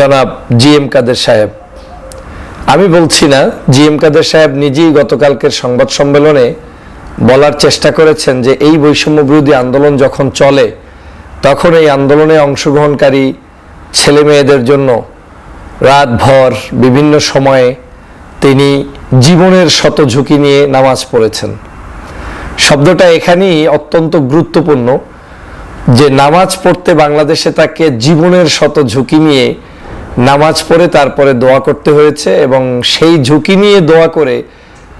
জনাব G M কাদের সাহেব। আমি বলছি না, জি এম কাদের সাহেব নিজেই গতকালকের সংবাদ সম্মেলনে বলার চেষ্টা করেছেন যে এই বৈষম্য বিরোধী আন্দোলন যখন চলে, তখন এই আন্দোলনে অংশগ্রহণকারী ছেলে মেয়েদের জন্য রাতভর বিভিন্ন সময়ে তিনি জীবনের শত ঝুঁকি নিয়ে নামাজ পড়েছেন। শব্দটা এখানেই অত্যন্ত গুরুত্বপূর্ণ যে নামাজ পড়তে বাংলাদেশে তাকে জীবনের শত ঝুঁকি নিয়ে নামাজ পড়ে তারপরে দোয়া করতে হয়েছে এবং সেই ঝুঁকি নিয়ে দোয়া করে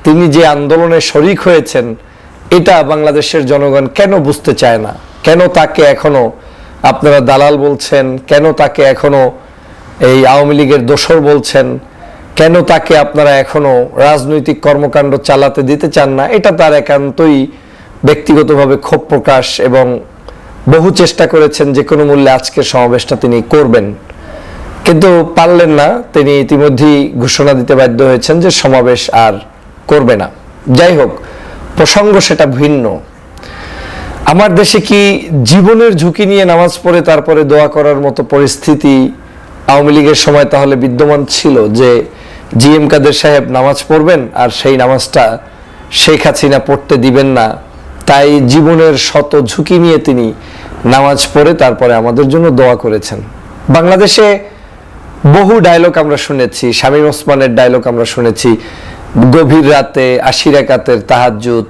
তিনি যে আন্দোলনে শরিক হয়েছেন, এটা বাংলাদেশের জনগণ কেন বুঝতে চায় না? কেন তাকে এখনও, আপনারা দালাল বলছেন, কেন তাকে এখনও এই আওয়ামী লীগের দোসর বলছেন, কেন তাকে আপনারা এখনও রাজনৈতিক কর্মকাণ্ড চালাতে দিতে চান না? এটা তার একান্তই ব্যক্তিগতভাবে ক্ষোভ প্রকাশ এবং বহু চেষ্টা করেছেন যে কোনো মূল্যে আজকের সমাবেশটা তিনি করবেন। কিন্তু পারলেন না, তিনি ইতিমধ্যেই ঘোষণা দিতে বাধ্য হয়েছেন যে সমাবেশ আর করবে না। যাই হোক, প্রসঙ্গ সেটা ভিন্ন। আমার দেশে কি জীবনের ঝুঁকি নিয়ে নামাজ পড়ে তারপরে দোয়া করার মতো পরিস্থিতি আওয়ামী লীগের সময় তাহলে বিদ্যমান ছিল যে জি এম কাদের সাহেব নামাজ পড়বেন আর সেই নামাজটা শেখ হাসিনা পড়তে দিবেন না? তাই জীবনের শত ঝুঁকি নিয়ে তিনি নামাজ পড়ে তারপরে আমাদের জন্য দোয়া করেছেন। বাংলাদেশে বহু ডায়লগ আমরা শুনেছি শামীম ওসমানের ডায়লগ আমরা শুনেছি, গভীর রাতে আশি রাকাতের তাহাজ্জুদ,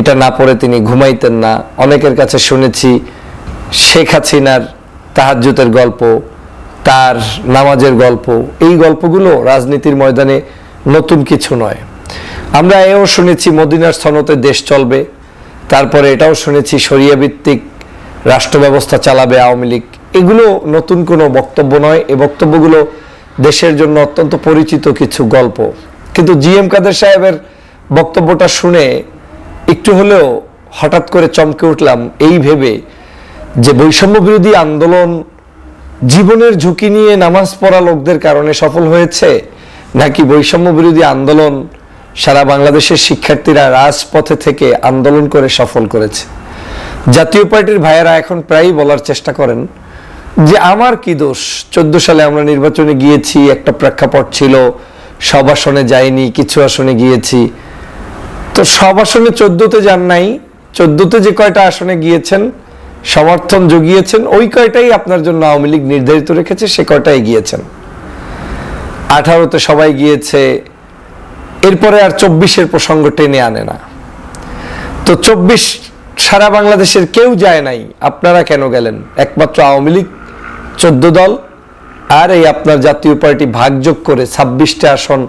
এটা না পড়ে তিনি ঘুমাইতেন না। অনেকের কাছে শুনেছি শেখ হাসিনার তাহাজ্জুতের গল্প, তার নামাজের গল্প, এই গল্পগুলো রাজনীতির ময়দানে নতুন কিছু নয়। আমরা এও শুনেছি মদিনার স্থনতে দেশ চলবে, তারপরে এটাও শুনেছি শরিয়া ভিত্তিক রাষ্ট্র ব্যবস্থা চালাবে আওয়ামী লীগ। এগুলো নতুন কোনো বক্তব্য নয়। এ বক্তব্যগুলো দেশের জন্য অত্যন্ত পরিচিত কিছু গল্প। কিন্তু জি এম কাদের সাহেবের বক্তব্যটা শুনে একটু হলেও হঠাৎ করে চমকে উঠলাম এই ভেবে যে বৈষম্য বিরোধী আন্দোলন জীবনের ঝুঁকি নিয়ে নামাজ পড়া লোকদের কারণে সফল হয়েছে, নাকি বৈষম্য বিরোধী আন্দোলন সারা বাংলাদেশের শিক্ষার্থীরা রাজপথে থেকে আন্দোলন করে সফল করেছে? জাতীয় পার্টির ভাইয়েরা এখন প্রায়ই বলার চেষ্টা করেন যে আমার কি দোষ? চোদ্দ সালে আমরা নির্বাচনে গিয়েছি, একটা প্রেক্ষাপট ছিল, সব আসনে যাইনি, কিছু আসনে গিয়েছি। তো সব আসনে চোদ্দতে যান নাই, চোদ্দতে যে কয়টা আসনে গিয়েছেন, সমর্থন জুগিয়েছেন, ওই কয়টাই আপনার জন্য আওয়ামী লীগ নির্ধারিত রেখেছে, সে কয়টাই গিয়েছেন। আঠারোতে সবাই গিয়েছে, এরপরে আর চব্বিশের প্রসঙ্গ টেনে আনে না। তো চব্বিশ সারা বাংলাদেশের কেউ যায় নাই, আপনারা কেন গেলেন? একমাত্র আওয়ামী লীগ চোদ্দ দল আর এই আপনার জাতীয় পার্টি ভাগযোগ করে ছাব্বিশটা আসন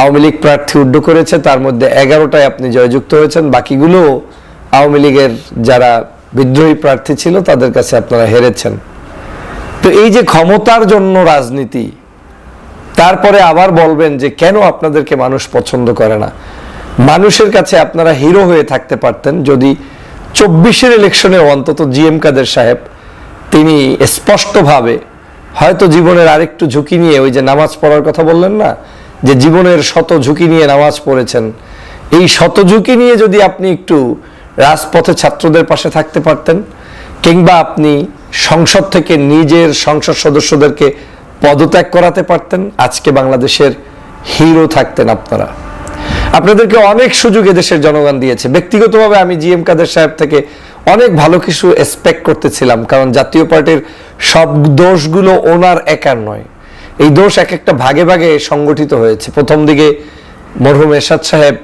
আওয়ামী লীগ প্রার্থী উড্ড করেছে। তার মধ্যে এগারোটায় আপনি জয়যুক্ত হয়েছেন। বাকিগুলো আওয়ামী লীগের যারা বিদ্রোহী প্রার্থী ছিল, তাদের কাছে আপনারা হেরেছেন। তো এই যে ক্ষমতার জন্য রাজনীতি, তারপরে আবার বলবেন যে কেন আপনাদেরকে মানুষ পছন্দ করে না? মানুষের কাছে আপনারা হিরো হয়ে থাকতে পারতেন যদি চব্বিশের ইলেকশনে অন্তত জি এম কাদের সাহেব তিনি স্পষ্টভাবে হয়তো জীবনের আরেকটু ঝুঁকি নিয়ে ওই যে নামাজ পড়ার কথা বললেন না, যে জীবনের শত ঝুঁকি নিয়ে নামাজ পড়েছেন। এই শত ঝুঁকি নিয়ে যদি আপনি একটু রাজপথে ছাত্রদের পাশে থাকতে পারতেন, কিংবা আপনি সংসদ থেকে নিজের সংসদ সদস্যদেরকে পদত্যাগ করাতে পারতেন, আজকে বাংলাদেশের হিরো থাকতেন আপনারা। আপনাদেরকে অনেক সুযোগ এদেশের জনগণ দিয়েছে। ব্যক্তিগতভাবে আমি জি এম কাদের সাহেব থেকে অনেক ভালো কিছু এক্সপেক্ট করতেছিলাম, কারণ জাতীয় পার্টির সব দোষগুলো ওনার একার নয়। এই দোষ এক একটা ভাগে ভাগে সংগঠিত হয়েছে। প্রথম দিকে মরহুম এরশাদ সাহেব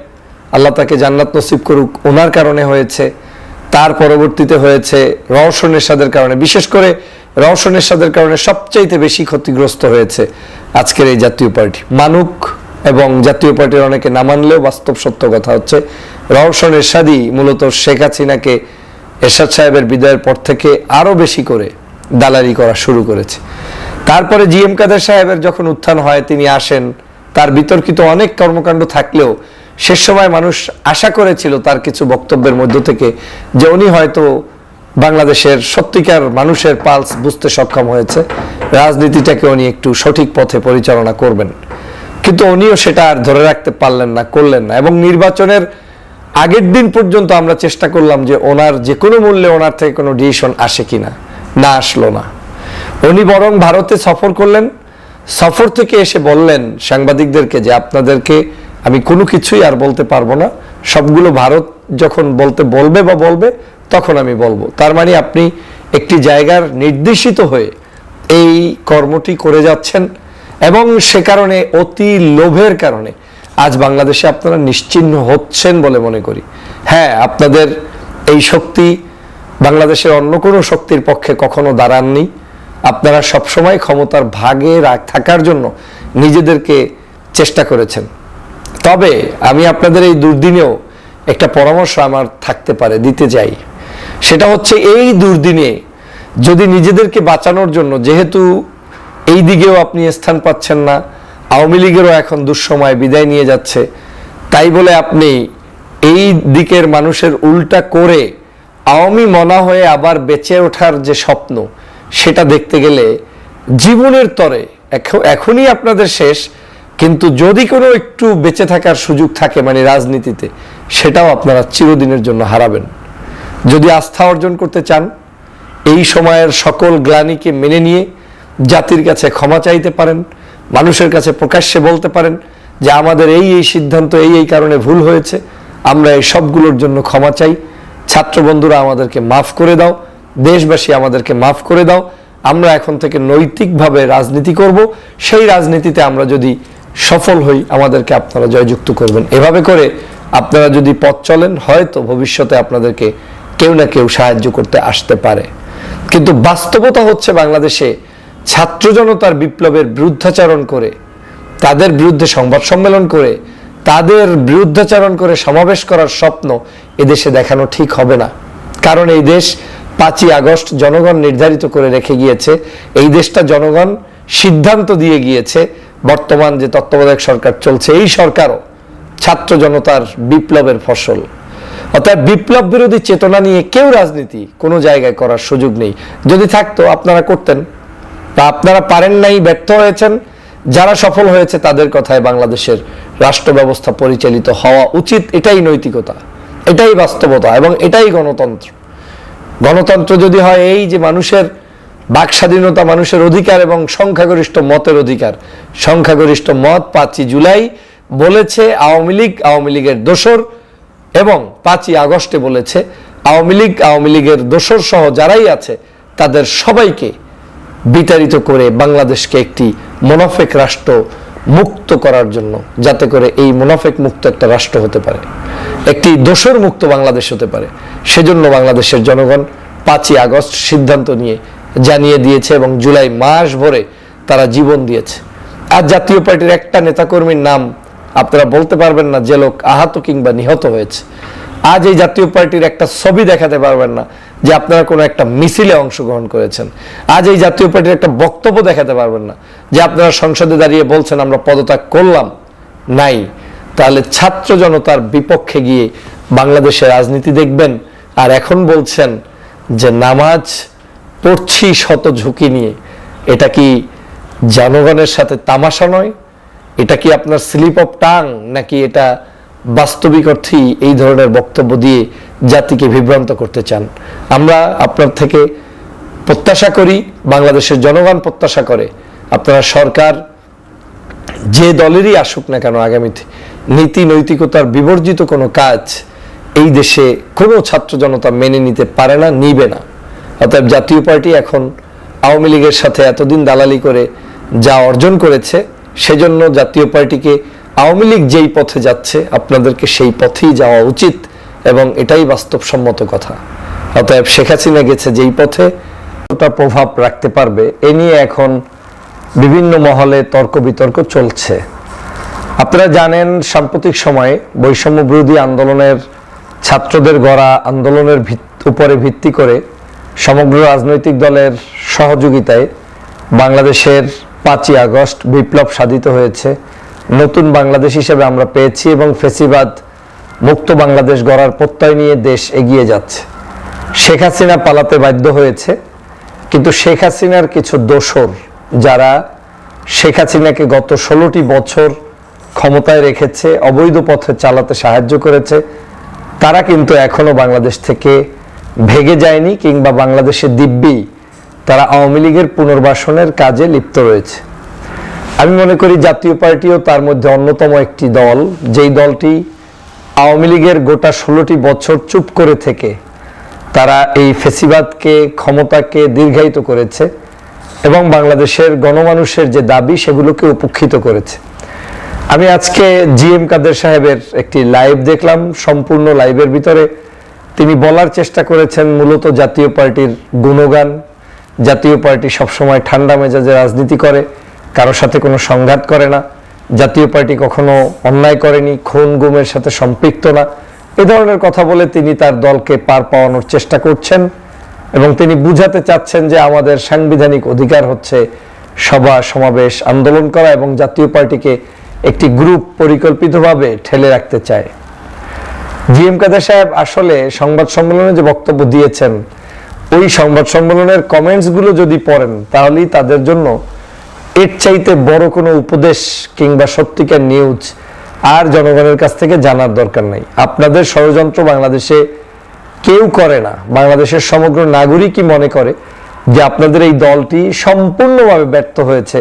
আল্লাহ তাকে জান্নাত নসিব করুক ওনার কারণে হয়েছে, তার পরবর্তীতে হয়েছে রওশন এরশাদের কারণে। বিশেষ করে রওশন এরশাদের কারণে সবচাইতে বেশি ক্ষতিগ্রস্ত হয়েছে আজকের এই জাতীয় পার্টি। মানুক এবং জাতীয় পার্টির অনেকে না মানলেও বাস্তব সত্য কথা হচ্ছে, রওশন এরশাদই মূলত শেখ হাসিনাকে এরশাদ সাহেবের বিদায়ের পর থেকে আরও বেশি করে দালালি করা শুরু করেছে। তারপরে জি এম কাদের সাহেবের যখন উত্থান হয়, তিনি আসেন। তার বিতর্কিত অনেক কর্মকাণ্ড থাকলেও শেষ সময় মানুষ আশা করেছিল তার কিছু বক্তব্যের মধ্য থেকে যে উনি হয়তো বাংলাদেশের সত্যিকার মানুষের পালস বুঝতে সক্ষম হয়েছে। রাজনীতিটাকে উনি একটু সঠিক পথে পরিচালনা করবেন। কিন্তু উনিও সেটা আর ধরে রাখতে পারলেন না, করলেন না এবং নির্বাচনের আগের দিন পর্যন্ত আমরা চেষ্টা করলাম যে ওনার যে কোনো মূল্যে ওনার থেকে কোনো ডিসিশন আসে কিনা না আসলো না। উনি বরং ভারতে সফর করলেন। সফর থেকে এসে বললেন সাংবাদিকদেরকে যে আপনাদেরকে আমি কোনো কিছুই আর বলতে পারব না। সবগুলো ভারত যখন বলতে বলবে বা বলবে, তখন আমি বলব। তার মানে আপনি একটি জায়গার নির্দেশিত হয়ে এই কর্মটি করে যাচ্ছেন এবং সে কারণে অতি লোভের কারণে আজ বাংলাদেশে আপনারা নিশ্চিহ্ন হচ্ছেন বলে মনে করি। হ্যাঁ আপনাদের এই শক্তি বাংলাদেশের অন্য কোনো শক্তির পক্ষে কখনো দাঁড়াননি। আপনারা সবসময় ক্ষমতার ভাগে থাকার জন্য নিজেদেরকে চেষ্টা করেছেন। তবে আমি আপনাদের এই দুর্দিনেও একটা পরামর্শ আমার থাকতে পারে, দিতে চাই। সেটা হচ্ছে এই দুর্দিনে যদি নিজেদেরকে বাঁচানোর জন্য, যেহেতু এই দিকেও আপনি স্থান পাচ্ছেন না আওয়ামী লীগেরও এখন দুঃসময় বিদায় নিয়ে যাচ্ছে। তাই বলে আপনি এই দিকের মানুষের উল্টা করে আওয়ামী মনা হয়ে আবার বেঁচে ওঠার যে স্বপ্ন, সেটা দেখতে গেলে জীবনের তরে এখনই আপনাদের শেষ। কিন্তু যদি কোনো একটু বেঁচে থাকার সুযোগ থাকে মানে রাজনীতিতে, সেটাও আপনারা চিরদিনের জন্য হারাবেন। যদি আস্থা অর্জন করতে চান, এই সময়ের সকল গ্লানিকে মেনে নিয়ে জাতির কাছে ক্ষমা চাইতে পারেন। মানুষের কাছে প্রকাশ্যে বলতে পারেন যে আমাদের এই এই সিদ্ধান্ত এই এই কারণে ভুল হয়েছে, আমরা এই সবগুলোর জন্য ক্ষমা চাই। ছাত্র বন্ধুরা, আমাদেরকে মাফ করে দাও। দেশবাসী, আমাদেরকে মাফ করে দাও। আমরা এখন থেকে নৈতিকভাবে রাজনীতি করব। সেই রাজনীতিতে আমরা যদি সফল হই, আমাদেরকে আপনারা জয়যুক্ত করবেন। এভাবে করে আপনারা যদি পথ চলেন, হয়তো ভবিষ্যতে আপনাদেরকে কেউ না কেউ সাহায্য করতে আসতে পারে। কিন্তু বাস্তবতা হচ্ছে বাংলাদেশে ছাত্র জনতার বিপ্লবের বিরুদ্ধাচারণ করে, তাদের বিরুদ্ধে সংবাদ সম্মেলন করে, তাদের বিরুদ্ধাচারণ করে সমাবেশ করার স্বপ্ন এদেশে দেখানো ঠিক হবে না। কারণ এই দেশ পাঁচই আগস্ট জনগণ নির্ধারিত করে রেখে গিয়েছে। এই দেশটা জনগণ সিদ্ধান্ত দিয়ে গিয়েছে। বর্তমান যে তত্ত্বাবধায়ক সরকার চলছে, এই সরকারও ছাত্র জনতার বিপ্লবের ফসল। অর্থাৎ বিপ্লব বিরোধী চেতনা নিয়ে কেউ রাজনীতি কোনো জায়গায় করার সুযোগ নেই। যদি থাকতো আপনারা করতেন। তা আপনারা পারেন নাই, ব্যর্থ হয়েছেন। যারা সফল হয়েছে, তাদের কথায় বাংলাদেশের রাষ্ট্র ব্যবস্থা পরিচালিত হওয়া উচিত, এটাই নৈতিকতা, এটাই বাস্তবতা এবং এটাই গণতন্ত্র। গণতন্ত্র যদি হয়, এই যে মানুষের বাক স্বাধীনতা, মানুষের অধিকার এবং সংখ্যাগরিষ্ঠ মতের অধিকার, সংখ্যাগরিষ্ঠ মত পাঁচই জুলাই বলেছে, আওয়ামী লীগ, আওয়ামী লীগের দোসর এবং পাঁচই আগস্টে বলেছে, আওয়ামী লীগ, আওয়ামী লীগের দোসর সহ যারাই আছে, তাদের সবাইকে বিতাড়িত করে বাংলাদেশকে একটি মোনাফেক রাষ্ট্র মুক্ত করার জন্য, যাতে করে এই মোনাফেক মুক্ত একটা রাষ্ট্র হতে পারে। একটি দোসর মুক্ত বাংলাদেশ হতে পারে। সেজন্য বাংলাদেশের জনগণ পাঁচই আগস্ট সিদ্ধান্ত নিয়ে জানিয়ে দিয়েছে এবং জুলাই মাস ভরে তারা জীবন দিয়েছে। আর জাতীয় পার্টির একটা নেতাকর্মীর নাম আপনারা বলতে পারবেন না, যে লোক আহত কিংবা নিহত হয়েছে। আজ এই জাতীয় পার্টির একটা ছবি দেখাতে পারবেন না। যে আপনারা কোনো একটা মিছিলে অংশগ্রহণ করেছেন। আজ এই জাতীয় পার্টির একটা বক্তব্য দেখাতে পারবেন না যে আপনারা সংসদে দাঁড়িয়ে বলছেন, আমরা পদত্যাগ করলাম। নাই। তাহলে ছাত্র জনতার বিপক্ষে গিয়ে বাংলাদেশে রাজনীতি দেখবেন আর এখন বলছেন যে, নামাজ পড়ছি শত ঝুঁকি নিয়ে। এটা কি জনগণের সাথে তামাশা নয়? এটা কি আপনার স্লিপ অফ টাং? নাকি এটা বাস্তবিক অর্থেই এই ধরনের বক্তব্য দিয়ে জাতিকে বিভ্রান্ত করতে চান। আমরা আপনার থেকে প্রত্যাশা করি, বাংলাদেশের জনগণ প্রত্যাশা করে, আপনারা সরকার যে দলেরই আসুক না কেন আগামীতে নীতি নৈতিকতার বিবর্জিত কোনো কাজ এই দেশে কোনো ছাত্র জনতা মেনে নিতে পারে না, নিবে না। অতএব জাতীয় পার্টি এখন আওয়ামী লীগের সাথে এতদিন দালালি করে যা অর্জন করেছে, সেজন্য জাতীয় পার্টিকে আওয়ামী লীগ যেই পথে যাচ্ছে, আপনাদেরকে সেই পথেই যাওয়া উচিত। এবং এটাই বাস্তবসম্মত কথা। অতএব শেখ হাসিনা গেছে যেই পথে ওটা প্রভাব রাখতে পারবে, এ নিয়ে এখন বিভিন্ন মহলে তর্ক বিতর্ক চলছে। আপনারা জানেন, সাম্প্রতিক সময়ে বৈষম্য বিরোধী আন্দোলনের ছাত্রদের গড়া আন্দোলনের উপরে ভিত্তি করে সমগ্র রাজনৈতিক দলের সহযোগিতায় বাংলাদেশের পাঁচই আগস্ট বিপ্লব সাধিত হয়েছে। নতুন বাংলাদেশ হিসেবে আমরা পেয়েছি এবং ফেসিবাদ মুক্ত বাংলাদেশ গড়ার প্রত্যয় নিয়ে দেশ এগিয়ে যাচ্ছে। শেখ হাসিনা পালাতে বাধ্য হয়েছে, কিন্তু শেখ হাসিনার কিছু দোসর যারা শেখ হাসিনাকে গত ষোলোটি বছর ক্ষমতায় রেখেছে, অবৈধ পথে চালাতে সাহায্য করেছে, তারা কিন্তু এখনও বাংলাদেশ থেকে ভেগে যায়নি কিংবা বাংলাদেশের দিব্যি তারা আওয়ামী লীগের পুনর্বাসনের কাজে লিপ্ত রয়েছে। আমি মনে করি জাতীয় পার্টিও তার মধ্যে অন্যতম একটি দল, যেই দলটি আওয়ামী লীগের গোটা ষোলোটি বছর চুপ করে থেকে তারা এই ফেসিবাদকে, ক্ষমতাকে দীর্ঘায়িত করেছে এবং বাংলাদেশের গণমানুষের যে দাবি সেগুলোকে উপেক্ষিত করেছে। আমি আজকে জি এম কাদের সাহেবের একটি লাইভ দেখলাম, সম্পূর্ণ লাইভের ভিতরে। তিনি বলার চেষ্টা করেছেন মূলত জাতীয় পার্টির গুণগান। জাতীয় পার্টি সবসময় ঠান্ডা মেজাজে রাজনীতি করে কারোর সাথে কোনো সংঘাত করে না। জাতীয় পার্টি কখনো অন্যায় করেনি, খুন গুমের সাথে সম্পৃক্ত না। এ ধরনের কথা বলে তিনি তার দলকে পার পাওয়ানোর চেষ্টা করছেন এবং তিনি বুঝাতে চাচ্ছেন যে আমাদের সাংবিধানিক অধিকার হচ্ছে সভা, সমাবেশ, আন্দোলন করা এবং জাতীয় পার্টিকে একটি গ্রুপ পরিকল্পিতভাবে ঠেলে রাখতে চায়। জি এম কাদের সাহেব আসলে সংবাদ সম্মেলনে যে বক্তব্য দিয়েছেন, ওই সংবাদ সম্মেলনের কমেন্টসগুলো যদি পড়েন, তাহলেই তাদের জন্য এর চাইতে বড় কোনো উপদেশ কিংবা সত্যিকার নিউজ আর জনগণের কাছ থেকে জানার দরকার নাই। আপনাদের ষড়যন্ত্র বাংলাদেশে কেউ করে না। বাংলাদেশের সমগ্র নাগরিকই মনে করে যে আপনাদের এই দলটি সম্পূর্ণভাবে ব্যর্থ হয়েছে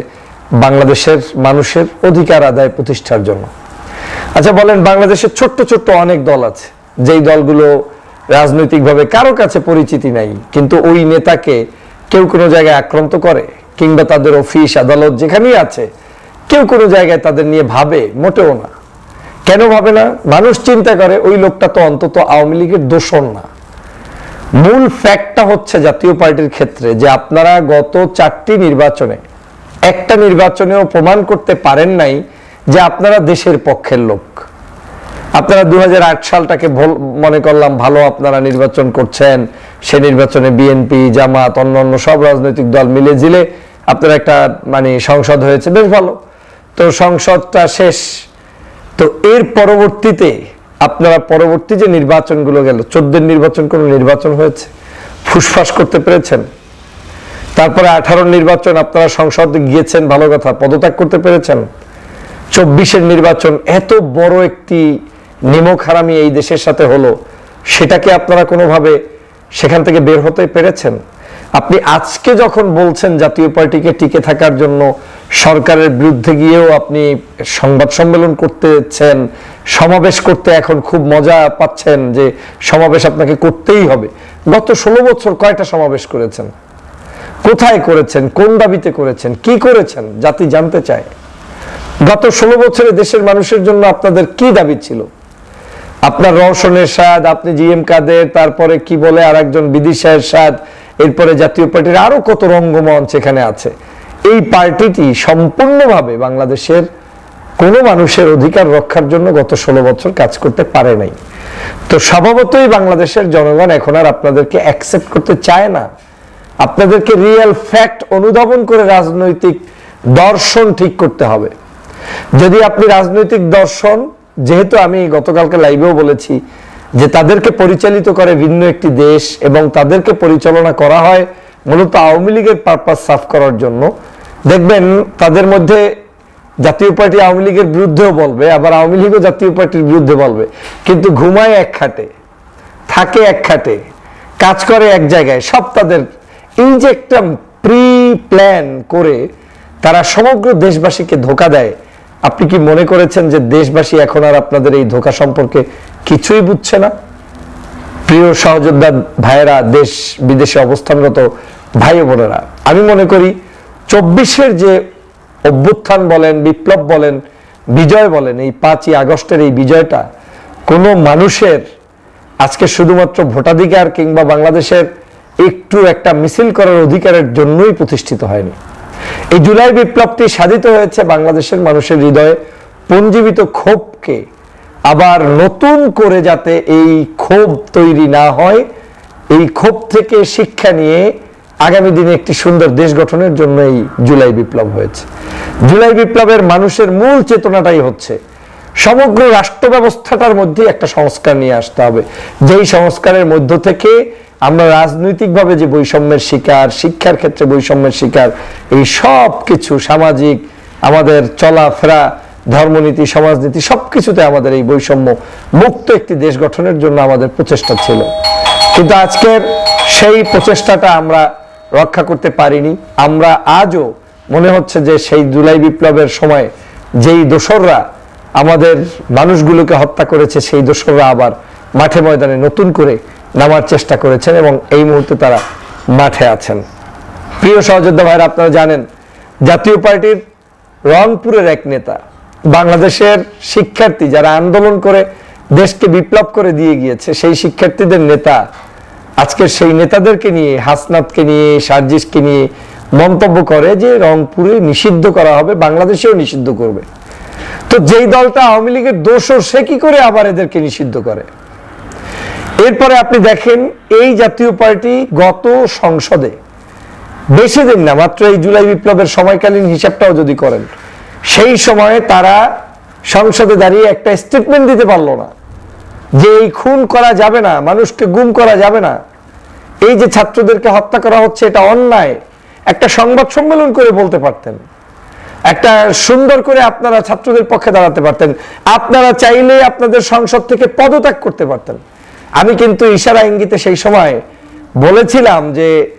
বাংলাদেশের মানুষের অধিকার আদায় প্রতিষ্ঠার জন্য। আচ্ছা বলেন, বাংলাদেশের ছোট্ট ছোট্ট অনেক দল আছে, যেই দলগুলো রাজনৈতিকভাবে কারও কাছে পরিচিতি নাই, কিন্তু ওই নেতাকে কেউ কোনো জায়গায় আক্রান্ত করে কিংবা তাদের অফিস, আদালত যেখানেই আছে, কেউ কোনো জায়গায় তাদের নিয়ে ভাবে, মোটেও না। কেন ভাবে না? মানুষ চিন্তা করে, ওই লোকটা তো অন্তত আওয়ামী লীগের দোষণ না। মূল ফ্যাক্টটা হচ্ছে জাতীয় পার্টির ক্ষেত্রে যে আপনারা গত চারটি নির্বাচনে, একটা নির্বাচনেও প্রমাণ করতে পারেন নাই যে আপনারা দেশের পক্ষের লোক। আপনারা দু হাজার আট সালটাকে মনে করলাম ভালো আপনারা নির্বাচন করছেন, সে নির্বাচনে বিএনপি, জামাত, অন্যান্য সব রাজনৈতিক দল মিলে জিলে আপনার একটা মানে সংসদ হয়েছে, বেশ ভালো। তো সংসদটা শেষ। তো এর পরবর্তীতে আপনারা পরবর্তী যে নির্বাচনগুলো গেল, চোদ্দের নির্বাচন কোন নির্বাচন হয়েছে? ফুসফাস করতে পেরেছেন? তারপরে আঠারো নির্বাচন আপনারা সংসদে গিয়েছেন, ভালো কথা, পদত্যাগ করতে পেরেছেন? চব্বিশের নির্বাচন এত বড় একটি নিমক হারামি এই দেশের সাথে হলো, সেটাকে আপনারা কোনোভাবে সেখান থেকে বের হতে পেরেছেন? আপনি আজকে যখন বলছেন জাতীয় পার্টিকে টিকে থাকার জন্য সরকারের বিরুদ্ধে গিয়েও আপনি সংবাদ সম্মেলন করতেছেন, সমাবেশ করতে এখন খুব মজা পাচ্ছেন যে সমাবেশ আপনাকে করতেই হবে। গত ষোলো বছর কয়টা সমাবেশ করেছেন? কোথায় করেছেন? কোন দাবিতে করেছেন? কি করেছেন? জাতি জানতে চায়। গত ষোলো বছরে দেশের মানুষের জন্য আপনাদের কি দাবি ছিল? আপনার রওশনের স্বাদ আপনি জি এম কাদের, তারপরে কি বলে আর একজন বিদিশাহের স্বাদ এরপরে জাতীয় পার্টির আরও কত রঙ্গমঞ্চ এখানে আছে। এই পার্টিটি সম্পূর্ণভাবে বাংলাদেশের কোনো মানুষের অধিকার রক্ষার জন্য গত ষোলো বছর কাজ করতে পারে নাই। তো স্বভাবতই বাংলাদেশের জনগণ এখন আর আপনাদেরকে অ্যাকসেপ্ট করতে চায় না। আপনাদেরকে রিয়েল ফ্যাক্ট অনুধাবন করে রাজনৈতিক দর্শন ঠিক করতে হবে। যদি আপনি রাজনৈতিক দর্শন, যেহেতু আমি গতকালকে লাইভেও বলেছি যে তাদেরকে পরিচালিত করে ভিন্ন একটি দেশ এবং তাদেরকে পরিচালনা করা হয় মূলত আওয়ামী লীগের পারপাস সাফ করার জন্য। দেখবেন তাদের মধ্যে জাতীয় পার্টি আওয়ামী লীগের বিরুদ্ধেও বলবে, আবার আওয়ামী লীগও জাতীয় পার্টির বিরুদ্ধে বলবে। কিন্তু ঘুমায় এক খাটে, থাকে এক খাটে, কাজ করে এক জায়গায়, সব তাদের এই যে একটা প্রি প্ল্যান করে তারা সমগ্র দেশবাসীকে ধোকা দেয়। আপনি কি মনে করেছেন যে দেশবাসী এখন আর আপনাদের এই ধোকা সম্পর্কে কিছুই বুঝছে না? প্রিয় সহযোদ্ধা ভাইয়েরা, দেশ বিদেশে অবস্থানরত ভাই বোনেরা, আমি মনে করি চব্বিশের যে অভ্যুত্থান বলেন, বিপ্লব বলেন, বিজয় বলেন, এই পাঁচই আগস্টের এই বিজয়টা কোনো মানুষের আজকে শুধুমাত্র ভোটাধিকার কিংবা বাংলাদেশের একটু একটা মিছিল করার অধিকারের জন্যই প্রতিষ্ঠিত হয়নি। এই জুলাই বিপ্লবটি সাধিত হয়েছে বাংলাদেশের মানুষের হৃদয়ে পঞ্জীবিত ক্ষোভকে আবার নতুন করে যাতে এই ক্ষোভ তৈরি না হয়, এই ক্ষোভ থেকে শিক্ষা নিয়ে আগামী দিনে একটি সুন্দর দেশ গঠনের জন্য এই জুলাই বিপ্লব হয়েছে। জুলাই বিপ্লবের মানুষের মূল চেতনাটাই হচ্ছে সমগ্র রাষ্ট্র ব্যবস্থাটার মধ্যে একটা সংস্কার নিয়ে আসতে হবে। যেই সংস্কারের মধ্য থেকে আমরা রাজনৈতিকভাবে যে বৈষম্যের শিকার, শিক্ষার ক্ষেত্রে বৈষম্যের শিকার, এই সব কিছু সামাজিক, আমাদের চলাফেরা, ধর্মনীতি, সমাজনীতি, সবকিছুতে আমাদের এই বৈষম্য মুক্ত একটি দেশ গঠনের জন্য আমাদের প্রচেষ্টা ছিল। কিন্তু আজকের সেই প্রচেষ্টাটা আমরা রক্ষা করতে পারিনি। আমরা আজও মনে হচ্ছে যে সেই জুলাই বিপ্লবের সময় যেই দোসররা, আমাদের মানুষগুলোকে হত্যা করেছে, সেই দোসররা আবার মাঠে ময়দানে নতুন করে নামার চেষ্টা করেছেন এবং এই মুহূর্তে তারা মাঠে আছেন। প্রিয় সহযোদ্ধা ভাইরা, আপনারা জানেন, জাতীয় পার্টির রংপুরের এক নেতা, বাংলাদেশের শিক্ষার্থী যারা আন্দোলন করে দেশকে বিপ্লব করে দিয়ে গিয়েছে, সেই শিক্ষার্থীদের নেতা, আজকের সেই নেতাদেরকে নিয়ে, হাসনাতকে নিয়ে, সার্জিসকে নিয়ে মন্তব্য করে যে রংপুরে নিষিদ্ধ করা হবে, বাংলাদেশেও নিষিদ্ধ করবে। তো যেই দলটা আওয়ামী লীগের দোষর সে কি করে আবার এদেরকে নিষিদ্ধ করে? এরপরে আপনি দেখেন এই জাতীয় পার্টি গত সংসদে বেশি দিন না, মাত্র এই জুলাই বিপ্লবের সময়কালীন হিসাবটাও যদি করেন, সেই সময়ে তারা সংসদে দাঁড়িয়ে একটা স্টেটমেন্ট দিতে পারল না যে এই খুন করা যাবে না, মানুষকে গুম করা যাবে না। এই যে ছাত্রদেরকে হত্যা করা হচ্ছে, এটা অন্যায়। একটা সংবাদ সম্মেলন করে বলতে পারতেন। একটা সুন্দর করে আপনারা ছাত্রদের পক্ষে দাঁড়াতে পারতেন। আপনারা চাইলে আপনাদের সংসদ থেকে পদত্যাগ করতে পারতেন। আমি কিন্তু ইশারা ইঙ্গিতে সেই সময় বলেছিলাম যে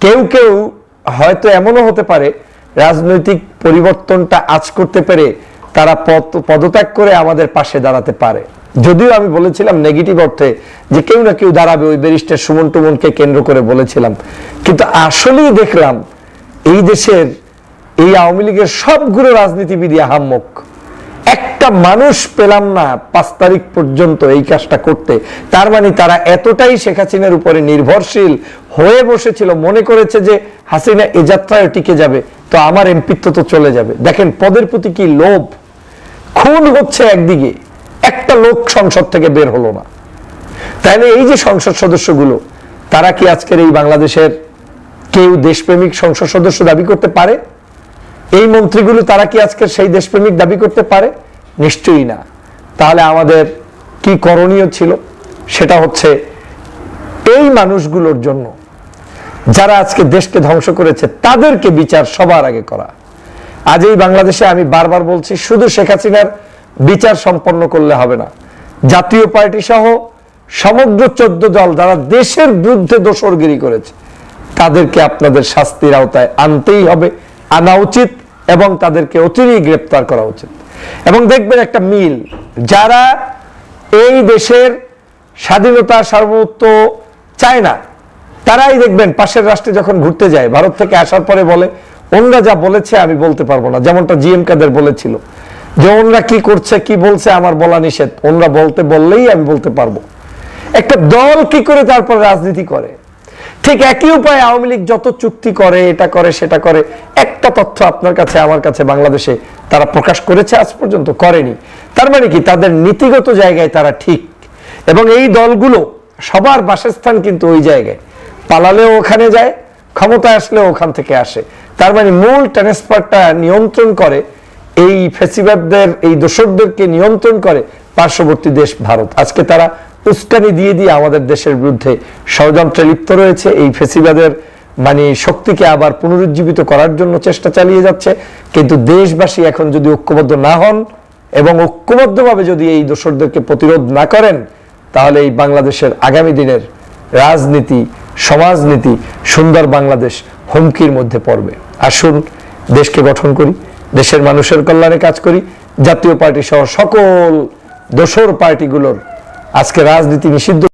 কেউ কেউ হয়তো এমনও হতে পারে, রাজনৈতিক পরিবর্তনটা আজ করতে পেরে তারা পদ- পদত্যাগ করে আমাদের পাশে দাঁড়াতে পারে। যদিও আমি বলেছিলাম নেগেটিভ অর্থে যে কেউ না কেউ দাঁড়াবে, ওই ব্যারিস্টার সুমন টুমনকে কেন্দ্র করে বলেছিলাম। কিন্তু আসলেই দেখলাম এই দেশের এই আওয়ামী লীগের সবগুলো রাজনীতিবিদ আহাম্মক। একটা মানুষ পেলাম না পাঁচ তারিখ পর্যন্ত এই কাজটা করতে। তার মানে তারা এতটাই শেখ হাসিনার উপরে নির্ভরশীল হয়ে বসেছিল, মনে করেছে যে হাসিনা এ যাত্রায় টিকে যাবে, তো আমার এমপিত্ব তো চলে যাবে। দেখেন পদের প্রতি কি লোভ? খুন হচ্ছে একদিকে, একটা লোক সংসদ থেকে বের হলো না। তাহলে এই যে সংসদ সদস্যগুলো, তারা কি আজকের এই বাংলাদেশের কেউ দেশপ্রেমিক সংসদ সদস্য দাবি করতে পারে? এই মন্ত্রীগুলো তারা কি আজকে সেই দেশপ্রেমিক দাবি করতে পারে? নিশ্চয়ই না। তাহলে আমাদের কি করণীয় ছিল? সেটা হচ্ছে এই মানুষগুলোর জন্য যারা আজকে দেশকে ধ্বংস করেছে, তাদেরকে বিচার সবার আগে করা। আজ এই বাংলাদেশে আমি বারবার বলছি, শুধু শেখ হাসিনার বিচার সম্পন্ন করলে হবে না। জাতীয় পার্টি সহ সমগ্র চোদ্দ দল যারা দেশের বিরুদ্ধে দোসরগিরি করেছে, তাদেরকে আপনাদের শাস্তির আওতায় আনতেই হবে। আনা উচিত এবং তাদেরকে অচিরেই গ্রেপ্তার করা উচিত। এবং দেখবেন একটা মিল, যারা এই দেশের স্বাধীনতা, সার্বভৌমত্ব চায় না, তারাই দেখবেন পাশের রাষ্ট্রে যখন ঘুরতে যায়, ভারত থেকে আসার পরে বলে ওনরা যা বলেছে আমি বলতে পারব না। যেমনটা জিএম কাদের বলেছিল, যে ওনরা কি করছে, কি বলছে, আমার বলা নিষেধ। ওনরা বলতে বললেই আমি বলতে পারব। একটা দল কি করে তারপর রাজনীতি করে? ঠিক একই উপায়ে আওয়ামী লীগ যত চুক্তি করে, এটা করে, সেটা করে, একটা তথ্য আপনার কাছে, আমার কাছে বাংলাদেশে তারা প্রকাশ করেছে, আজ পর্যন্ত করেনি। তার মানে কি? তাদের নীতিগত জায়গায় তারা ঠিক। এবং এই দলগুলো সবার বাসস্থান কিন্তু ওই জায়গায়। পালালেও ওখানে যায় ক্ষমতা আসলেও ওখান থেকে আসে। তার মানে মূল ট্রান্সফারটা নিয়ন্ত্রণ করে, এই ফেসিবাদদের, এই দোসরদেরকে নিয়ন্ত্রণ করে পার্শ্ববর্তী দেশ ভারত। আজকে তারা উস্কানি দিয়ে দিয়ে আমাদের দেশের বিরুদ্ধে ষড়যন্ত্রে লিপ্ত রয়েছে। এই ফেসিবাদের মানে শক্তিকে আবার পুনরুজ্জীবিত করার জন্য চেষ্টা চালিয়ে যাচ্ছে। কিন্তু দেশবাসী এখন যদি ঐক্যবদ্ধ না হন এবং ঐক্যবদ্ধভাবে যদি এই দোসরদেরকে প্রতিরোধ না করেন, তাহলে এই বাংলাদেশের আগামী দিনের রাজনীতি, সমাজনীতি, সুন্দর বাংলাদেশ হুমকির মধ্যে পড়বে। আসুন, দেশকে গঠন করি, দেশের মানুষের কল্যাণে কাজ করি, জাতীয় পার্টি সহ সকল দোসর পার্টিগুলোর আজকে রাজনীতি নিষিদ্ধ